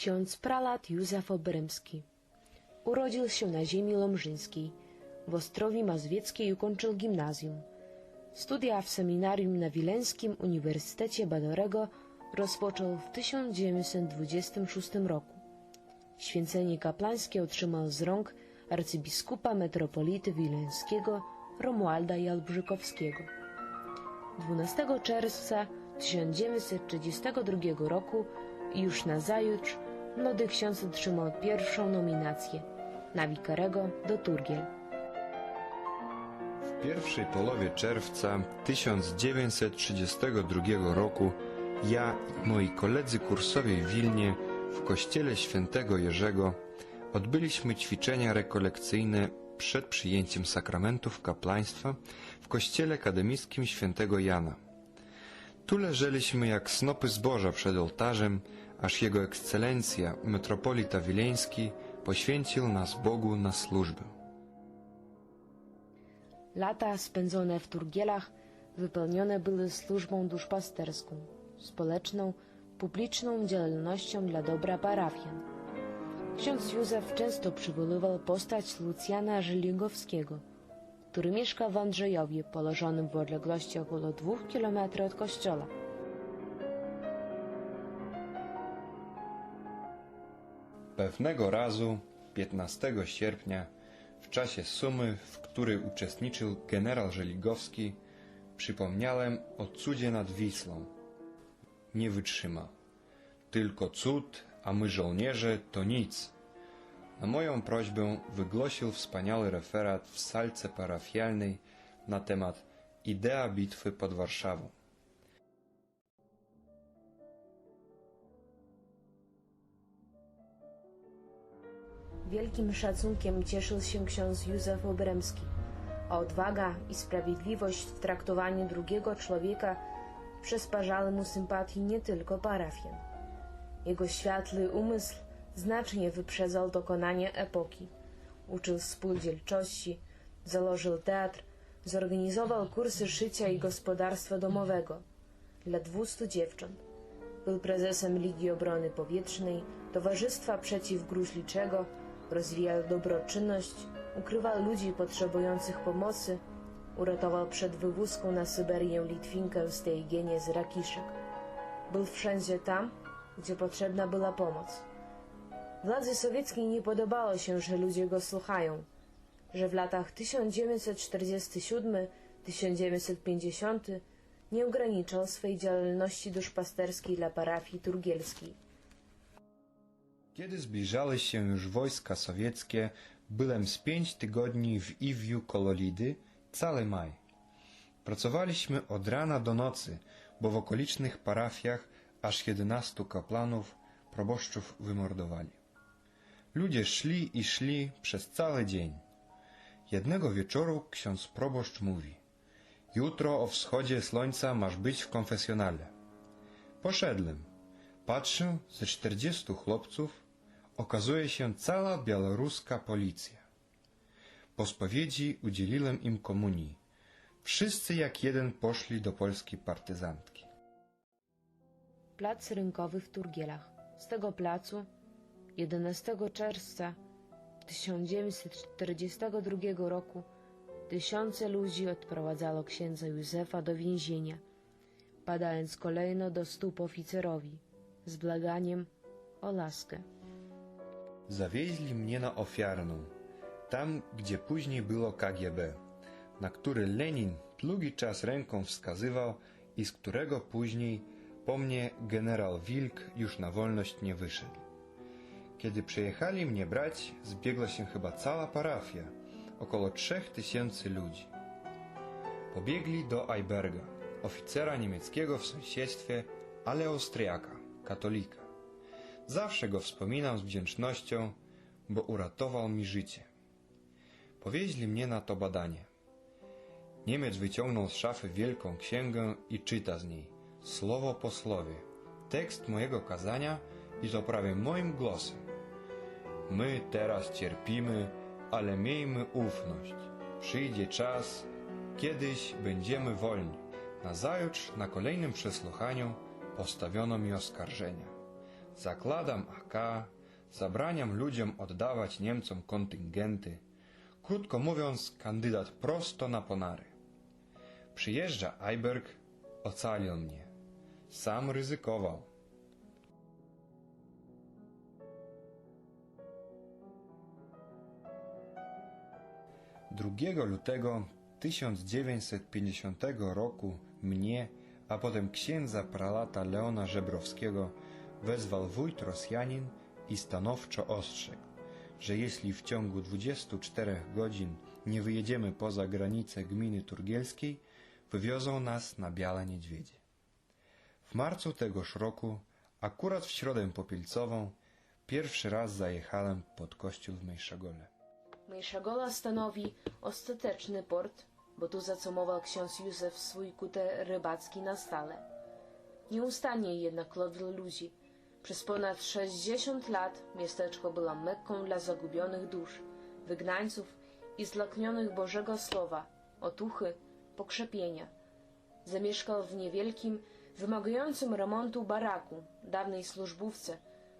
ksiądz pralat Józef Obremski. Urodził się na ziemi lomżyńskiej. W Ostrowi Mazowieckiej ukończył gimnazjum. Studia w seminarium na Wileńskim Uniwersytecie Badorego rozpoczął w 1926 roku. Święcenie kaplańskie otrzymał z rąk arcybiskupa metropolity wileńskiego Romualda Jalbrzykowskiego. 12 czerwca 1932 roku już nazajutrz młody ksiądz otrzymał pierwszą nominację na wikarego do Turgiel. W pierwszej połowie czerwca 1932 roku ja i moi koledzy kursowi w Wilnie w kościele świętego Jerzego odbyliśmy ćwiczenia rekolekcyjne przed przyjęciem sakramentów kapłaństwa w kościele akademickim świętego Jana. Tu leżeliśmy jak snopy zboża przed ołtarzem, aż Jego Ekscelencja, metropolita wileński, poświęcił nas Bogu na służbę. Lata spędzone w Turgielach wypełnione były służbą duszpasterską, społeczną, publiczną działalnością dla dobra parafian. Ksiądz Józef często przywoływał postać Lucjana Żyligowskiego, który mieszka w Andrzejowie, położonym w odległości około dwóch kilometrów od kościoła. Pewnego razu, 15 sierpnia, w czasie sumy, w której uczestniczył generał Żeligowski, przypomniałem o cudzie nad Wisłą. Nie wytrzyma. Tylko cud, a my żołnierze to nic. Na moją prośbę wygłosił wspaniały referat w salce parafialnej na temat Idea bitwy pod Warszawą. Wielkim szacunkiem cieszył się ksiądz Józef Obremski, a odwaga i sprawiedliwość w traktowaniu drugiego człowieka przysparzały mu sympatii nie tylko parafian. Jego światły umysł znacznie wyprzedzał dokonania epoki. Uczył spółdzielczości, założył teatr, zorganizował kursy szycia i gospodarstwa domowego dla 200 dziewcząt. Był prezesem Ligi Obrony Powietrznej, Towarzystwa Przeciw Gruźliczego, rozwijał dobroczynność, ukrywał ludzi potrzebujących pomocy, uratował przed wywózką na Syberię Litwinkę z tej genie z Rakiszek. Był wszędzie tam, gdzie potrzebna była pomoc. Władzy sowieckiej nie podobało się, że ludzie go słuchają, że w latach 1947-1950 nie ograniczał swej działalności duszpasterskiej dla parafii turgielskiej. Kiedy zbliżały się już wojska sowieckie, byłem z pięć tygodni w Iwiu koło Lidy, cały maj. Pracowaliśmy od rana do nocy, bo w okolicznych parafiach aż 11 kaplanów, proboszczów wymordowali. Ludzie szli i szli przez cały dzień. Jednego wieczoru ksiądz proboszcz mówi Jutro o wschodzie słońca masz być w konfesjonale. Poszedłem. Patrzę, ze 40 chłopców okazuje się cała białoruska policja. Po spowiedzi udzieliłem im komunii. Wszyscy jak jeden poszli do polskiej partyzantki. Plac rynkowy w Turgielach. Z tego placu 11 czerwca 1942 roku tysiące ludzi odprowadzało księdza Józefa do więzienia, padając kolejno do stóp oficerowi z blaganiem o laskę. Zawieźli mnie na ofiarną, tam gdzie później było KGB, na który Lenin długi czas ręką wskazywał i z którego później po mnie generał Wilk już na wolność nie wyszedł. Kiedy przyjechali mnie brać, zbiegła się chyba cała parafia, około trzech tysięcy ludzi. Pobiegli do Eiberga, oficera niemieckiego w sąsiedztwie, ale Austriaka, katolika. Zawsze go wspominam z wdzięcznością, bo uratował mi życie. Powieźli mnie na to badanie. Niemiec wyciągnął z szafy wielką księgę i czyta z niej, słowo po słowie, tekst mojego kazania i to prawie moim głosem. My teraz cierpimy, ale miejmy ufność. Przyjdzie czas, kiedyś będziemy wolni. Nazajutrz na kolejnym przesłuchaniu postawiono mi oskarżenia. zakładam AK, zabraniam ludziom oddawać Niemcom kontyngenty. Krótko mówiąc, kandydat prosto na ponary. Przyjeżdża Eiberg, ocalił mnie. Sam ryzykował. 2 lutego 1950 roku mnie, a potem księdza pralata Leona Żebrowskiego wezwał wójt Rosjanin i stanowczo ostrzegł, że jeśli w ciągu 24 godzin nie wyjedziemy poza granice gminy turgielskiej, wywiozą nas na Białe Niedźwiedzie. W marcu tegoż roku, akurat w środę popielcową, pierwszy raz zajechałem pod kościół w Mejszagole. Mejszagola stanowi ostateczny port, bo tu zacumował ksiądz Józef swój kuter rybacki na stale. Nieustannie jednak lodł ludzi. Przez ponad 60 lat miasteczko było mekką dla zagubionych dusz, wygnańców i zlaknionych Bożego Słowa, otuchy, pokrzepienia. Zamieszkał w niewielkim, wymagającym remontu baraku, dawnej służbówce,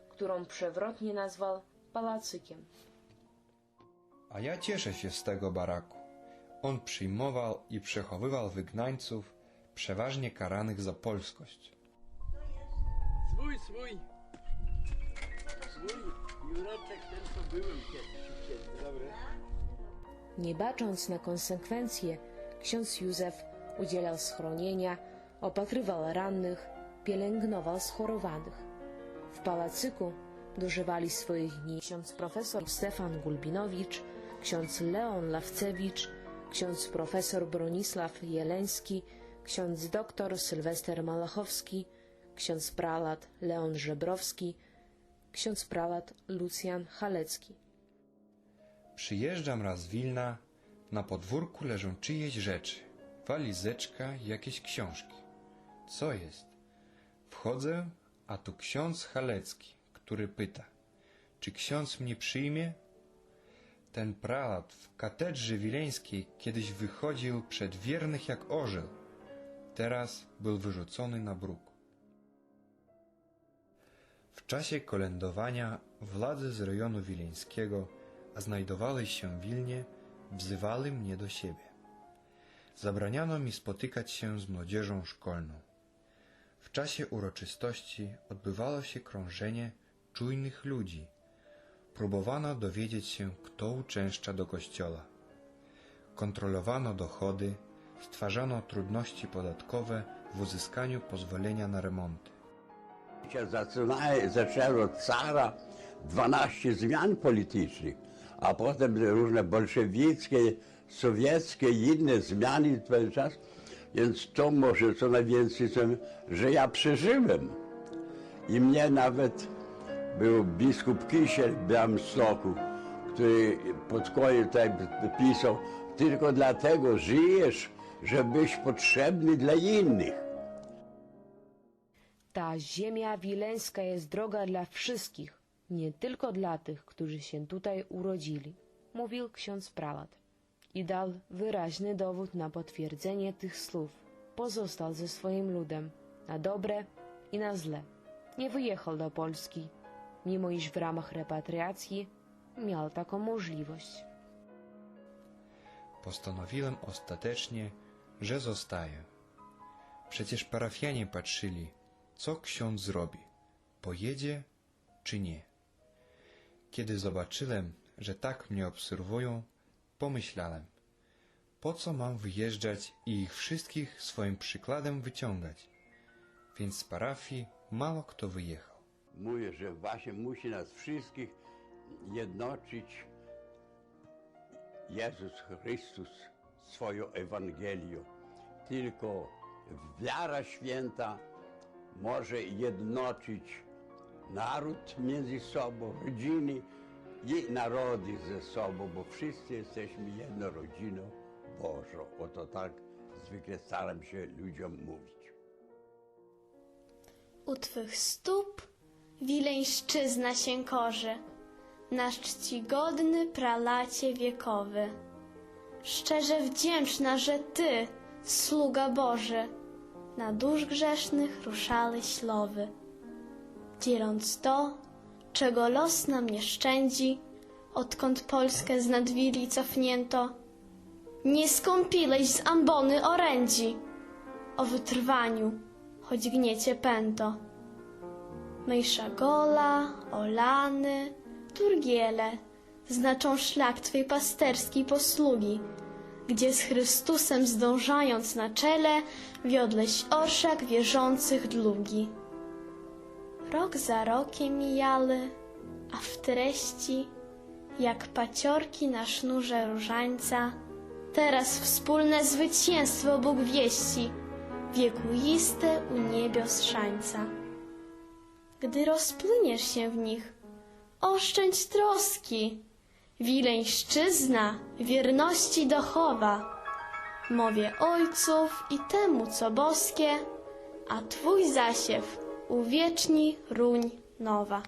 którą przewrotnie nazwał pałacykiem. A ja cieszę się z tego baraku. On przyjmował i przechowywał wygnańców, przeważnie karanych za polskość. Swój, swój. Swój Jureczek, ten co byłem kiedyś u. Dobry. Nie bacząc na konsekwencje, ksiądz Józef udzielał schronienia, opatrywał rannych, pielęgnował schorowanych. W pałacyku dożywali swoich dni ksiądz profesor Stefan Gulbinowicz, ksiądz Leon Lawcewicz, ksiądz profesor Bronisław Jeleński, ksiądz doktor Sylwester Malachowski, ksiądz pralat Leon Żebrowski, ksiądz pralat Lucjan Halecki. Przyjeżdżam raz z Wilna, na podwórku leżą czyjeś rzeczy, walizeczka jakieś książki. Co jest? Wchodzę, a tu ksiądz Halecki, który pyta, czy ksiądz mnie przyjmie? Ten pralat w katedrze wileńskiej kiedyś wychodził przed wiernych jak orzeł, teraz był wyrzucony na bruk. W czasie kolędowania władze z rejonu wileńskiego, a znajdowały się w Wilnie, wzywali mnie do siebie. Zabraniano mi spotykać się z młodzieżą szkolną. W czasie uroczystości odbywało się krążenie czujnych ludzi. Próbowano dowiedzieć się, kto uczęszcza do kościoła. Kontrolowano dochody, stwarzano trudności podatkowe w uzyskaniu pozwolenia na remonty. Zaczęło od cara 12 zmian politycznych, a potem różne bolszewickie, sowieckie i inne zmiany cały czas. Więc to może co najwięcej, że ja przeżyłem. I mnie nawet był biskup Kisiel w Białymstoku, który pod koniec tak pisał, tylko dlatego żyjesz, żebyś potrzebny dla innych. Ta ziemia wileńska jest droga dla wszystkich, nie tylko dla tych, którzy się tutaj urodzili, mówił ksiądz pralat. I dał wyraźny dowód na potwierdzenie tych słów. Pozostał ze swoim ludem, na dobre i na zle. Nie wyjechał do Polski, mimo iż w ramach repatriacji miał taką możliwość. Postanowiłem ostatecznie, że zostaję. Przecież parafianie patrzyli, co ksiądz zrobi, pojedzie czy nie. Kiedy zobaczyłem, że tak mnie obserwują, pomyślałem, po co mam wyjeżdżać i ich wszystkich swoim przykładem wyciągać? Więc z parafii mało kto wyjechał. Mówię, że właśnie musi nas wszystkich jednoczyć Jezus Chrystus swoją Ewangelią. Tylko wiara święta może jednoczyć naród między sobą, rodziny i narody ze sobą, bo wszyscy jesteśmy jedną rodziną Bożą. Oto tak zwykle staram się ludziom mówić. U twych stóp wileńszczyzna się korzy, nasz czcigodny pralacie wiekowy. Szczerze wdzięczna, że Ty, sługa Boży, na dusz grzesznych ruszałeś lowy. dzieląc to, czego los nam nie szczędzi, odkąd Polskę z nadwili cofnięto. Nie skąpileś z ambony orędzi, o wytrwaniu, choć gniecie pęto. Mejsza gola, olany, turgiele znaczą szlak Twej pasterskiej posługi, gdzie z Chrystusem zdążając na czele, wiodleś orszak wierzących długi. Rok za rokiem mijały, a w treści, jak paciorki na sznurze różańca, teraz wspólne zwycięstwo Bóg wieści, wiekuiste u niebios szańca. Gdy rozpłyniesz się w nich, oszczędź troski, wileńszczyzna wierności dochowa, mowie ojców i temu, co boskie, a twój zasiew uwieczni ruń nowa.